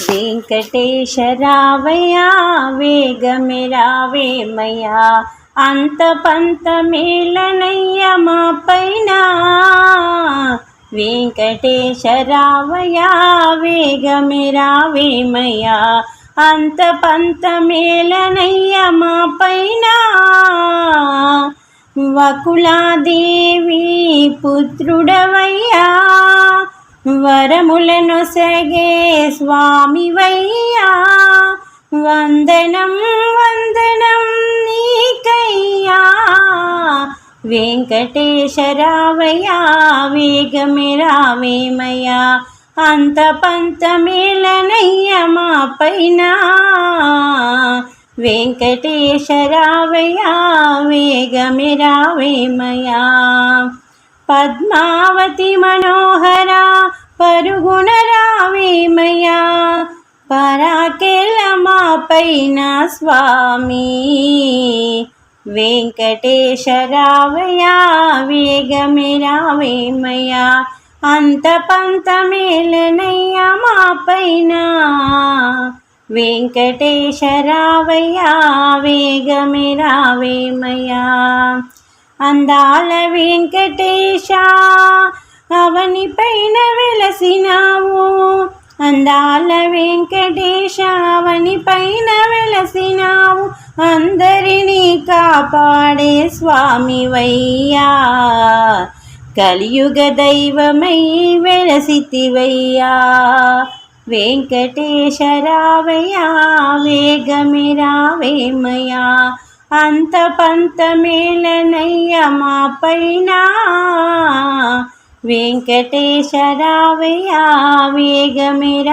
వెంకటేశరావయ్యా వేగమే రావేమయ్యా అంత పంత మేళనయ్య మా పైన. వెంకటేశరావయ్యా వేగమే రావేమయ్యా అంత పంత మేళనయ్య మా పైన. వకులాదేవి పుత్రుడవయ్యా వరములను సగే స్వామివయ్యా. వందనం వందనం నీకయ్యా. వెంకటేశరావయ్యా వేగమే రావేమయ్యా అంత పంతమేళనయ్య మా పైన. వెంకటేశరావయ్యా వేగమే రావేమయ్యా పద్మావతి మనోహరా పరుగుణ రావేమయ్యా పరాకెల మా పైన స్వామి. వెంకటేశరావయ్యా వేగమే రావేమయ్యా అంత పంత మేలనయ్యా మా పైన వెంకటేశరావయ్యా వేగమే రావేమయ్యా అందాల వెంకటేశ అవని పైన వెలసినావు. అందాల వెంకటేశ అవని పైన వెలసినావు. అందరినీ కాపాడే స్వామివయ్యా. కలియుగ దైవమై వెలసితివయ్యా. వెంకటేశరావయ్యా వేగమి రావేమయ్యా. అంత పంత మేలనయ్య మా పైన. वेङ्कटेशरावया वेगमिराविमया